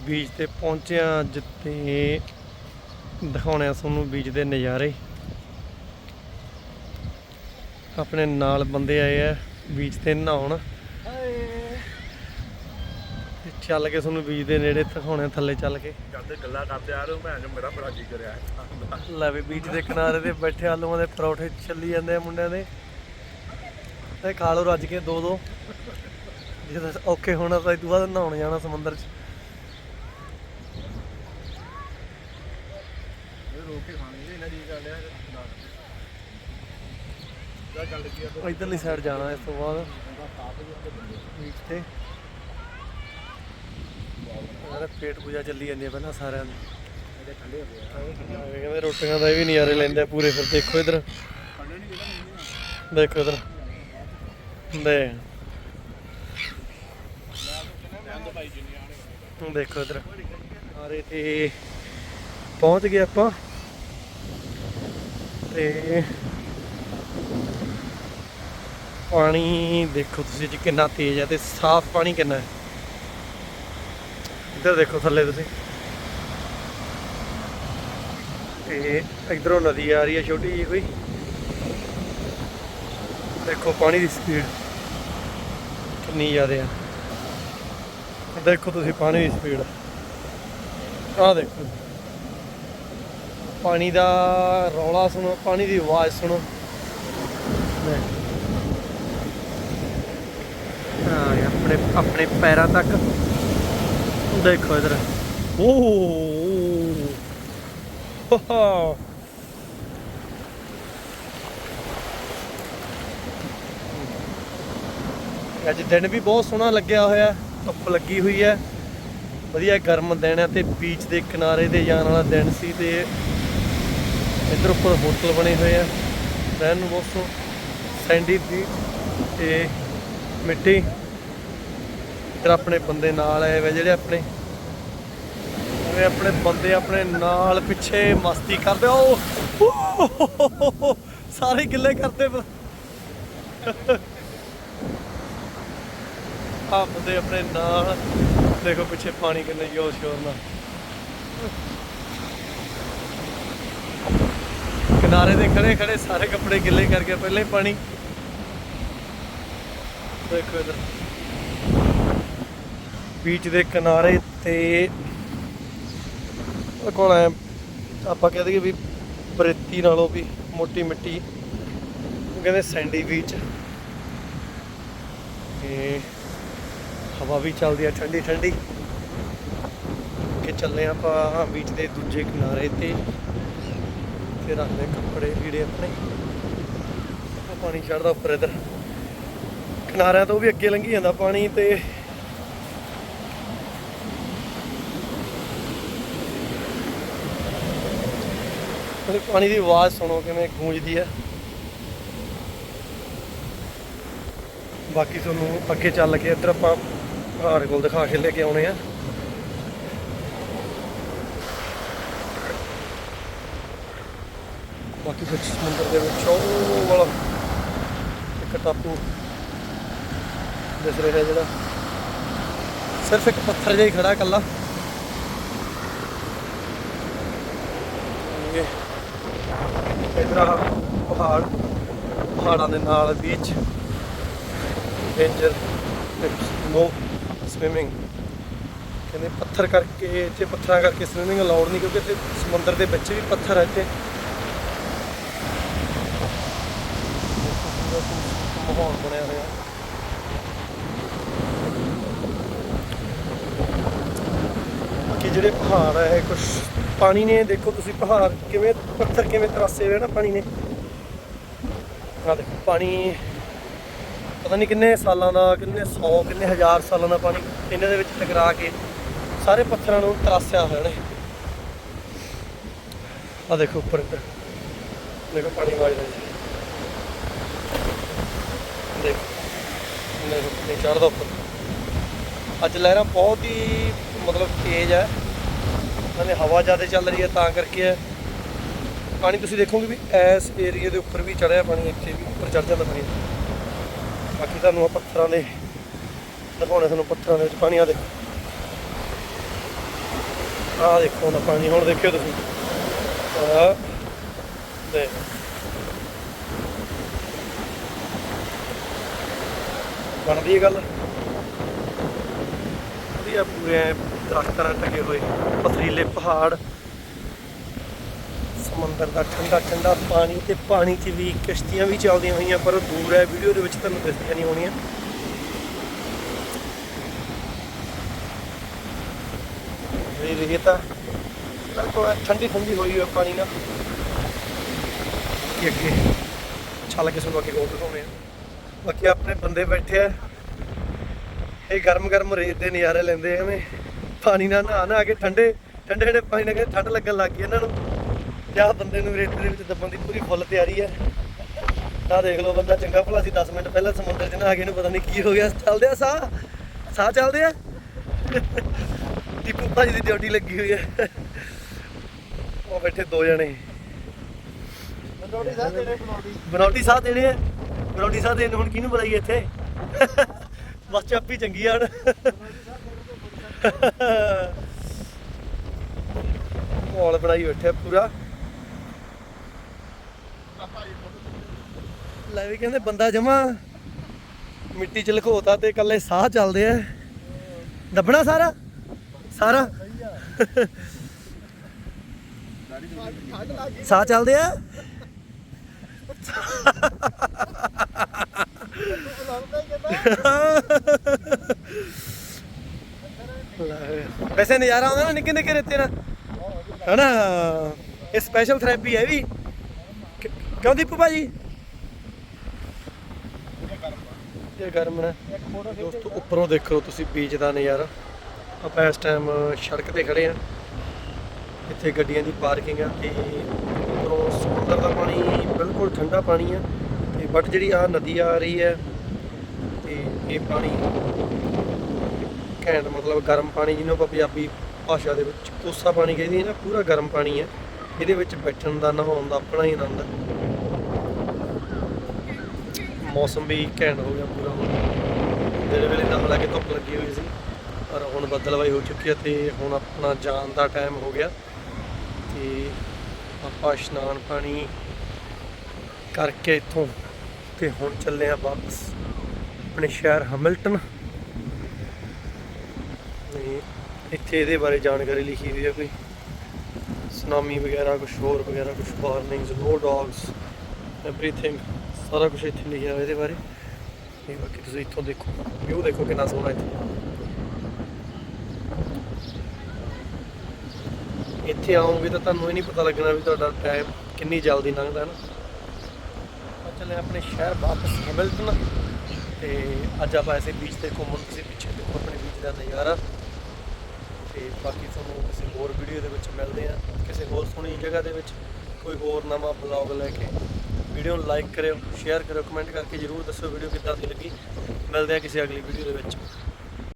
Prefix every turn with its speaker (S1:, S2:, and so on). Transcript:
S1: ਜੀ ਬੀਚ ਤੇ ਪਹੁੰਚਿਆ ਜਿੱਤੇ ਦਿਖਾਉਣੇ ਆ ਤੁਹਾਨੂੰ ਬੀਚ ਦੇ ਨਜ਼ਾਰੇ। ਆਪਣੇ ਨਾਲ ਬੰਦੇ ਆਏ ਆ ਬੀਚ ਤੇ ਨਹਾਉਣ। ਚੱਲ ਕੇ ਤੁਹਾਨੂੰ ਬੀਚ ਦੇ ਨੇੜੇ ਦਿਖਾਉਣੇ ਥੱਲੇ ਚੱਲ ਕੇ।
S2: ਕਰਦੇ ਗੱਲਾਂ ਕਰਦੇ ਆ ਰਹੇ ਭੈਣ ਚੋ ਮੇਰਾ ਬੜਾ ਜੀ ਕਰਿਆ
S1: ਲੈ ਵੀ ਬੀਚ ਦੇ ਕਿਨਾਰੇ ਤੇ ਬੈਠੇ ਆਲੂਆਂ ਦੇ ਪਰੌਠੇ ਚੱਲੀ ਜਾਂਦੇ ਆ ਮੁੰਡਿਆਂ ਦੇ। ਤੇ ਖਾ ਲਓ ਰੱਜ ਕੇ ਦੋ ਦੋ। ਜੇ ਔਖੇ ਹੋਣਾ ਤਾਂ ਇਹ ਤੋਂ ਬਾਅਦ ਨਹਾਉਣ ਜਾਣਾ ਸਮੁੰਦਰ 'ਚ।
S2: ਰੋਕ ਕੇ ਖਾਣੀ ਇਹਨਾਂ ਜੀ ਕਰ ਲਿਆ ਜਾ ਗੱਲ ਕੀ ਆ
S1: ਇਧਰਲੀ ਸਾਈਡ ਜਾਣਾ ਇਸ ਤੋਂ ਬਾਅਦ। ਬੀਚ ਤੇ ਪੇਟ ਪੂਜਾ ਚੱਲੀ ਜਾਂਦੀ ਹੈ ਪਹਿਲਾਂ ਸਾਰਿਆਂ ਦੀ। ਕਹਿੰਦੇ ਰੋਟੀਆਂ ਦਾ ਵੀ ਨਜ਼ਾਰੇ ਲੈਂਦੇ ਪੂਰੇ, ਫਿਰ ਦੇਖੋ ਇਧਰ। ਦੇਖੋ ਇਧਰ। ਦੇ ਦੇਖੋ ਇਧਰ। ਆਰੇ ਤੇ ਪਹੁੰਚ ਗਏ ਆਪਾਂ। ਤੇ ਪਾਣੀ ਦੇਖੋ ਤੁਸੀਂ ਜੀ ਕਿੰਨਾ ਤੇਜ਼ ਹੈ ਤੇ ਸਾਫ਼ ਪਾਣੀ ਕਿੰਨਾ ਹੈ। ਇੱਧਰ ਦੇਖੋ ਥੱਲੇ ਤੁਸੀਂ। ਤੇ ਇਧਰੋਂ ਨਦੀ ਆ ਰਹੀ ਹੈ ਛੋਟੀ ਜਿਹੀ ਕੋਈ। ਦੇਖੋ ਪਾਣੀ ਦੀ ਸਪੀਡ ਕਿੰਨੀ ਜ਼ਿਆਦਾ ਆ ਦੇਖੋ ਤੁਸੀਂ ਪਾਣੀ ਦੀ ਸਪੀਡ ਆਹ ਦੇਖੋ। ਪਾਣੀ ਦਾ ਰੌਲਾ ਸੁਣੋ, ਪਾਣੀ ਦੀ ਆਵਾਜ਼ ਸੁਣੋ। ਹਾਂ ਆਪਣੇ ਆਪਣੇ ਪੈਰਾਂ ਤੱਕ। ਦੇਖੋ ਇਧਰ। ਓ ਅੱਜ ਦਿਨ ਵੀ ਬਹੁਤ ਸੋਹਣਾ ਲੱਗਿਆ ਹੋਇਆ, ਧੁੱਪ ਲੱਗੀ ਹੋਈ ਹੈ। ਵਧੀਆ ਗਰਮ ਦਿਨ ਹੈ ਤੇ ਬੀਚ ਦੇ ਕਿਨਾਰੇ ਤੇ ਜਾਣ ਵਾਲਾ ਦਿਨ ਸੀ ਤੇ ਇੱਧਰ ਉੱਪਰ ਹੋਟਲ ਬਣੇ ਹੋਏ ਆ। ਰਹਿਣ ਨੂੰ ਬਹੁਤ ਸੋ। ਸੈਂਡੀ ਬੀਚ ਤੇ ਮਿੱਟੀ ਇੱਧਰ ਆਪਣੇ ਬੰਦੇ ਨਾਲ ਆਏ ਵੇ ਜਿਹੜੇ ਆਪਣੇ। ਉਹ ਆਪਣੇ ਬੰਦੇ ਆਪਣੇ ਨਾਲ ਪਿੱਛੇ ਮਸਤੀ ਕਰਦੇ ਉਹ ਸਾਰੇ ਗਿੱਲੇ ਕਰਦੇ ਪਏ। ਆ ਬੰਦੇ ਆਪਣੇ ਨਾਲ। ਦੇਖੋ ਪਿੱਛੇ ਪਾਣੀ ਕਿੰਨੇ ਜ਼ੋਰ ਸ਼ੋਰ ਨਾਲ। ਕਿਨਾਰੇ ਦੇ ਖੜੇ ਖੜੇ ਸਾਰੇ ਕੱਪੜੇ ਗਿੱਲੇ ਕਰਕੇ ਪਹਿਲੇ ਪਾਣੀ। ਦੇਖੋ ਇਧਰ। ਬੀਚ ਦੇ ਕਿਨਾਰੇ ਤੇ ਕੋਲ ਐ ਆਪਾਂ ਕਹਿ ਦਈਏ ਵੀ ਬਰੇਤੀ ਨਾਲੋਂ ਵੀ ਮੋਟੀ ਮਿੱਟੀ ਕਹਿੰਦੇ ਸੈਂਡੀ ਬੀਚ। ਤੇ ਹਵਾ ਵੀ ਚੱਲਦੀ ਆ ਠੰਡੀ ਠੰਡੀ ਕਿ ਚੱਲੇ ਆਪਾਂ ਬੀਚ ਦੇ ਦੂਜੇ ਕਿਨਾਰੇ ਤੇ। ਤੇ ਰੱਖਦੇ ਕੱਪੜੇ ਲੀੜੇ ਆਪਣੇ। ਪਾਣੀ ਚੜਦਾ ਉੱਪਰ ਇਧਰ। ਕਿਨਾਰਿਆਂ ਤੋਂ ਵੀ ਅੱਗੇ ਲੰਘੀ ਜਾਂਦਾ ਪਾਣੀ ਤੇ। ਤੇ ਪਾਣੀ ਦੀ ਆਵਾਜ਼ ਸੁਣੋ ਕਿਵੇਂ ਗੂੰਜਦੀ ਹੈ। ਬਾਕੀ ਤੁਹਾਨੂੰ ਅੱਗੇ ਚੱਲ ਕੇ ਇੱਧਰ ਆਪਾਂ ਪਹਾੜ ਕੋਲ ਦਿਖਾ ਕੇ ਲੈ ਕੇ ਆਉਣੇ ਆ। ਬਾਕੀ ਵਿੱਚ ਸਮੁੰਦਰ ਦੇ ਵਿੱਚ ਉਹ ਵਾਲਾ ਇੱਕ ਟਾਪੂ ਦਿਸ ਰਿਹਾ ਜਿਹੜਾ। ਸਿਰਫ ਇੱਕ ਪੱਥਰ ਜਿਹਾ ਹੀ ਖੜਾ ਇਕੱਲਾ। ਇਹ ਇਧਰ ਪਹਾੜ, ਪਹਾੜਾਂ ਦੇ ਨਾਲ ਬੀਚ ਡੇਂਜਰ ਨੋ ਸਵਿਮਿੰਗ ਕਹਿੰਦੇ ਪੱਥਰ ਕਰਕੇ, ਇੱਥੇ ਪੱਥਰਾਂ ਕਰਕੇ ਸਵਿਮਿੰਗ ਅਲਾਉਡ ਨਹੀਂ, ਕਿਉਂਕਿ ਇੱਥੇ ਸਮੁੰਦਰ ਦੇ ਵਿੱਚ ਵੀ ਪੱਥਰ ਹੈ ਇੱਥੇ। ਮਾਹੌਲ ਬਣਿਆ ਹੋਇਆ। ਕਿ ਜਿਹੜੇ ਪਹਾੜ ਹੈ ਇਹ ਕੁਝ ਪਾਣੀ ਨੇ, ਦੇਖੋ ਤੁਸੀਂ ਪਹਾੜ ਕਿਵੇਂ, ਪੱਥਰ ਕਿਵੇਂ ਤਰਾਸੇ ਹੋਏ ਨਾ ਪਾਣੀ ਨੇ। ਆ ਦੇਖੋ, ਪਾਣੀ ਪਤਾ ਨਹੀਂ ਕਿੰਨੇ ਸਾਲਾਂ ਦਾ, ਕਿੰਨੇ 100 ਕਿੰਨੇ ਹਜ਼ਾਰ ਸਾਲਾਂ ਦਾ ਪਾਣੀ ਇਹਨਾਂ ਦੇ ਵਿੱਚ ਟਕਰਾ ਕੇ ਸਾਰੇ ਪੱਥਰਾਂ ਨੂੰ ਤਰਾਸਿਆ ਹੋਇਆ ਨੇ। ਆ ਦੇਖੋ ਉੱਪਰ ਇੱਧਰ। ਦੇਖੋ ਪਾਣੀ ਵਾਜ ਜੀ। ਦੇਖੋ ਦੇਖੋ ਚੜਦਾ ਉੱਪਰ। ਅੱਜ ਲਹਿਰਾਂ ਬਹੁਤ ਹੀ ਮਤਲਬ ਤੇਜ਼ ਹੈ। ਨਾਲੇ ਹਵਾ ਜ਼ਿਆਦਾ ਚੱਲ ਰਹੀ ਹੈ, ਤਾਂ ਕਰਕੇ ਹੈ। ਪਾਣੀ ਤੁਸੀਂ ਦੇਖੋਗੇ ਵੀ ਇਸ ਏਰੀਆ ਦੇ ਉੱਪਰ ਵੀ ਚੜਿਆ ਪਾਣੀ, ਇੱਥੇ ਵੀ ਉੱਪਰ ਚੜ ਜਾਂਦਾ ਪਾਣੀ। ਬਾਕੀ ਤੁਹਾਨੂੰ ਆ ਪੱਥਰਾਂ ਦੇ ਦਿਖਾਉਣੇ, ਤੁਹਾਨੂੰ ਪੱਥਰਾਂ ਦੇ ਵਿੱਚ ਪਾਣੀ ਆ ਦੇਖੋ। ਆਹ ਦੇਖੋ ਨਾ ਪਾਣੀ, ਹੁਣ ਦੇਖਿਓ ਤੁਸੀਂ। ਆਹ ਦੇ ਬਣਦੀ ਹੈ ਗੱਲ? ਵਧੀਆ ਪੂਰੇ ਦਰਖਤਾਂ ਨਾਲ ਟਕੇ ਹੋਏ, ਪਥਰੀਲੇ ਪਹਾੜ। ਸਮੁੰਦਰ ਦਾ ਠੰਡਾ ਠੰਡਾ ਪਾਣੀ ਤੇ ਪਾਣੀ 'ਚ ਵੀ ਕਿਸ਼ਤੀਆਂ ਵੀ ਚੱਲਦੀਆਂ ਹੋਈਆਂ, ਪਰ ਦੂਰ ਹੈ, ਵੀਡੀਓ ਦੇ ਵਿੱਚ ਤੁਹਾਨੂੰ ਦਿਸਦੀਆਂ ਨਹੀਂ ਹੋਣੀਆਂ। ਇਹ ਰੇਤਾ ਬਿਲਕੁਲ ਠੰਡੀ ਠੰਡੀ ਹੋਈ ਹੋਈ ਪਾਣੀ ਨਾਲ। ਅੱਗੇ ਚੱਲ ਕੇ ਸਾਨੂੰ ਅੱਗੇ ਹੋਰ ਦਿਖਾਉਂਦੇ ਆ ਬਾਕੀ ਆਪਣੇ ਬੰਦੇ ਬੈਠੇ ਆ। ਇਹ ਗਰਮ ਗਰਮ ਰੇਤ ਦੇ ਨਜ਼ਾਰੇ ਲੈਂਦੇ ਐਵੇਂ। ਪਾਣੀ ਨਾਲ ਨਹਾ ਨਹਾ ਕੇ ਠੰਡੇ ਠੰਡੇ ਠੰਡੇ ਪਾਣੀ ਨਾਲ ਠੰਡ ਲੱਗਣ ਲੱਗ ਗਈ ਇਹਨਾਂ ਨੂੰ। ਤੇ ਆਹ ਬੰਦੇ ਨੂੰ ਰੇਤ ਦੇ ਵਿੱਚ ਦੱਬਣ ਦੀ ਪੂਰੀ ਫੁੱਲ ਤਿਆਰੀ ਹੈ ਆਹ ਦੇਖ ਲਓ ਬੰਦਾ ਚੰਗਾ ਭਲਾ ਸੀ 10 ਮਿੰਟ ਪਹਿਲਾਂ ਸਮੁੰਦਰ 'ਚ ਨਹਾ ਕੇ ਇਹਨੂੰ ਪਤਾ ਨਹੀਂ ਕੀ ਹੋ ਗਿਆ। ਚੱਲਦੇ ਆ ਸਾਹ। ਸਾਹ ਚੱਲਦੇ ਆ। ਟਿੱਪੂ ਭਾਜੀ ਦੀ ਡਿਊਟੀ ਲੱਗੀ ਹੋਈ ਹੈ ਉਹ ਬੈਠੇ ਦੋ ਜਣੇ।
S2: ਬਨੋਟੀ ਤੇਰੇ ਬਨੋਟੀ
S1: ਬਨੌਟੀ ਸਾਹ ਦੇਣੇ ਆ। ਬਨੌਟੀ ਸਾਹ ਦੇਣ ਹੁਣ ਕਿਹਨੂੰ ਬੁਲਾਈਏ ਇੱਥੇ? ਬਸ ਚਾਪੀ ਚੰਗੀ ਆਣ ਮਾਹੌਲ ਬਣਾਈ ਬੈਠਿਆ ਪੂਰਾ। ਲੈ ਵੀ ਕਹਿੰਦੇ ਬੰਦਾ ਜਮਾ ਮਿੱਟੀ ਚ ਲਕੋਤਾ ਤੇ ਇਕੱਲੇ ਸਾਹ ਚੱਲਦੇ ਆ। ਦੱਬਣਾ ਸਾਰਾ? ਸਾਰਾ? ਸਾਹ ਚੱਲਦੇ ਆ? ਵੈਸੇ ਨਜ਼ਾਰਾ ਆਉਂਦਾ ਨਾ ਨਿੱਕੇ ਨਿੱਕੇ ਰੇਤੇ ਨਾਲ। ਹਨਾ? ਇਹ ਸਪੈਸ਼ਲ ਥੈਰੇਪੀ ਹੈ ਵੀ। ਕਿਉਂ ਦੀਪੂ ਭਾਜੀ? ਇਹ ਗਰਮ ਨਾ ਦੋਸਤੋ, ਉੱਪਰੋਂ ਦੇਖ ਲਓ ਤੁਸੀਂ ਬੀਚ ਦਾ ਨਜ਼ਾਰਾ। ਆਪਾਂ ਇਸ ਟਾਈਮ ਸੜਕ ਤੇ ਖੜੇ ਆ ਇੱਥੇ ਗੱਡੀਆਂ ਦੀ ਪਾਰਕਿੰਗ ਆ ਤੇ ਉੱਪਰੋਂ ਸਮੁੰਦਰ ਦਾ ਪਾਣੀ ਬਿਲਕੁਲ ਠੰਡਾ ਪਾਣੀ ਆ ਤੇ ਬਟ ਜਿਹੜੀ ਆ ਨਦੀ ਆ ਰਹੀ ਹੈ ਤੇ ਇਹ ਪਾਣੀ ਘੈਂਟ ਮਤਲਬ ਗਰਮ ਪਾਣੀ ਜਿਹਨੂੰ ਆਪਾਂ ਪੰਜਾਬੀ ਭਾਸ਼ਾ ਦੇ ਵਿੱਚ ਕੋਸਾ ਪਾਣੀ ਕਹਿੰਦੇ ਆ ਨਾ, ਪੂਰਾ ਗਰਮ ਪਾਣੀ ਹੈ ਇਹਦੇ ਵਿੱਚ ਬੈਠਣ ਦਾ, ਨਹਾਉਣ ਦਾ, ਆਪਣਾ ਹੀ ਆਨੰਦ ਹੈ ਮੌਸਮ ਵੀ ਘੈਂਟ ਹੋ ਗਿਆ ਪੂਰਾ ਹੁਣ। ਦਿਨ ਵੇਲੇ ਨਹਾ ਲਾ ਕੇ ਧੁੱਪ ਲੱਗੀ ਹੋਈ ਸੀ, ਪਰ ਹੁਣ ਬੱਦਲਵਾਈ ਹੋ ਚੁੱਕੀ ਹੈ ਤੇ ਹੁਣ ਆਪਣਾ ਜਾਣ ਦਾ ਟਾਈਮ ਹੋ ਗਿਆ। ਤੇ ਆਪਾਂ ਇਸ਼ਨਾਨ ਪਾਣੀ ਕਰਕੇ ਇੱਥੋਂ ਤੇ ਹੁਣ ਚੱਲੇ ਆ ਵਾਪਸ ਆਪਣੇ ਸ਼ਹਿਰ ਹੈਮਿਲਟਨ। ਤੇ ਇੱਥੇ ਇਹਦੇ ਬਾਰੇ ਜਾਣਕਾਰੀ ਲਿਖੀ ਹੋਈ ਹੈ ਕੋਈ? ਸੁਨਾਮੀ ਵਗੈਰਾ ਕੁਝ ਹੋਰ ਵਗੈਰਾ ਕੁਝ ਵਾਰਨਿੰਗਸ ਨੋ ਡੌਗਸ ਐਵਰੀਥਿੰਗ ਸਾਰਾ ਕੁਝ ਇੱਥੇ ਲਿਖਿਆ ਹੋਇਆ ਇਹਦੇ ਬਾਰੇ। ਤੇ ਬਾਕੀ ਤੁਸੀਂ ਇੱਥੋਂ ਦੇਖੋ। ਵਿਊ ਦੇਖੋ ਕਿੰਨਾ ਸੋਹਣਾ ਇੱਥੇ। ਇੱਥੇ ਆਉਂਗੇ ਤਾਂ ਤੁਹਾਨੂੰ ਇਹ ਨਹੀਂ ਪਤਾ ਲੱਗਣਾ ਵੀ ਤੁਹਾਡਾ ਟਾਈਮ ਕਿੰਨੀ ਜਲਦੀ ਲੰਘਦਾ ਹੈ ਨਾ। ਚੱਲੇ ਆਪਣੇ ਸ਼ਹਿਰ ਵਾਪਸ ਹੈਮਿਲਟਨ ਤੇ ਅੱਜ ਆਪਾਂ ਐਸੇ ਬੀਚ ਤੇ ਘੁੰਮਣ ਤੁਸੀਂ ਪਿੱਛੇ ਦੇਖੋ ਆਪਣੇ ਬੀਚ ਦਾ ਨਜ਼ਾਰਾ। ਤੇ ਬਾਕੀ ਤੁਹਾਨੂੰ ਕਿਸੇ ਹੋਰ ਵੀਡੀਓ ਦੇ ਵਿੱਚ ਮਿਲਦੇ ਆ ਕਿਸੇ ਹੋਰ ਸੋਹਣੀ ਜਗ੍ਹਾ ਦੇ ਵਿੱਚ ਕੋਈ ਹੋਰ ਨਵਾਂ ਬਲੌਗ ਲੈ ਕੇ। ਵੀਡੀਓ ਨੂੰ ਲਾਈਕ ਕਰਿਓ ਸ਼ੇਅਰ ਕਰਿਓ ਕਮੈਂਟ ਕਰਕੇ ਜਰੂਰ ਦੱਸਿਓ ਵੀਡੀਓ ਕਿੱਦਾਂ ਦੀ ਲੱਗੀ। ਮਿਲਦੇ ਆ ਕਿਸੇ ਅਗਲੀ ਵੀਡੀਓ ਦੇ ਵਿੱਚ।